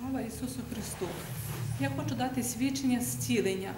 Слава Ісусу Христу! Я хочу дати свідчення зцілення.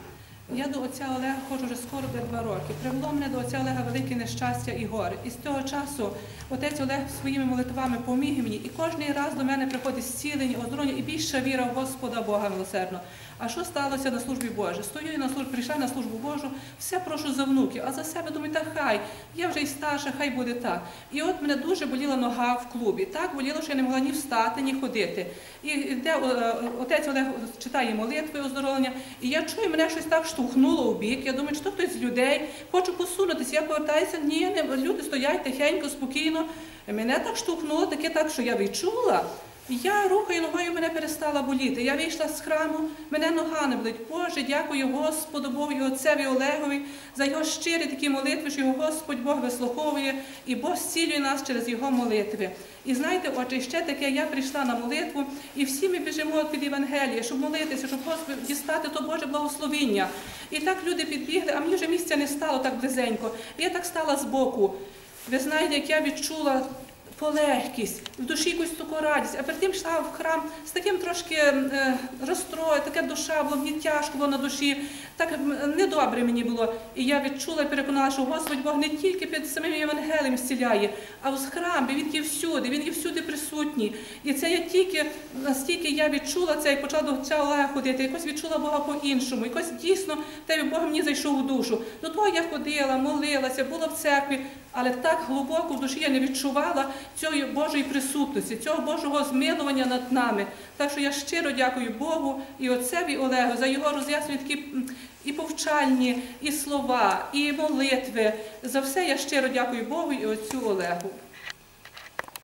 Я до отця Олега ходжу вже скоро де два роки. Привело мене до отця Олега велике нещастя і горе. І з того часу отець Олег своїми молитвами поміг мені, і кожен раз до мене приходить зцілення, оздоровлення і більша віра в Господа Бога милосердно. А що сталося на службі Божій? Стою на службі, прийшла на службу Божу, все прошу за внуків, а за себе думаю, та хай, я вже й старша, хай буде так. І от мене дуже боліла нога в клубі. Так боліло, що я не могла ні встати, ні ходити. І йде е, отець Олег читає молитви оздоровлення, і я чую, мене щось так штовхнуло у бік. Я думаю, чи то хтось з людей, хочу посунутися. Я повертаюся, ні, не, люди стоять тихенько, спокійно. Мене так штовхнуло, таке так, що я відчула. Я рухаю ногою, мене перестала боліти. Я вийшла з храму, мене нога не болить. Боже, дякую Господу Богу отцеві Олегові за його щирі такі молитви, що його Господь Бог вислуховує, і Бог зцілює нас через його молитви. І знаєте, отже, ще таке, я прийшла на молитву, і всі ми біжимо під Євангеліє, щоб молитися, щоб Господь дістати то Боже благословіння. І так люди підбігли, а мені вже місця не стало так близенько. Я так стала збоку. Ви знаєте, як я відчула полегкість, в душі якусь таку радість. А перед тим йшла в храм з таким трошки е, розстрою, таке душа було, мені тяжко було на душі, так недобре мені було. І я відчула переконала, що Господь Бог не тільки під самим Євангелієм зціляє, а в храмі, Він є всюди, Він є всюди присутній. І це я тільки настільки я відчула це і почала до цього Олега ходити, якось відчула Бога по-іншому. Якось дійсно те Бог мені зайшов у душу. До того я ходила, молилася, була в церкві. Але так глибоко в душі я не відчувала цієї Божої присутності, цього Божого змилування над нами. Так що я щиро дякую Богу і отцеві Олегу за його роз'яснення такі і повчальні, і слова, і молитви. За все я щиро дякую Богу і отцю Олегу.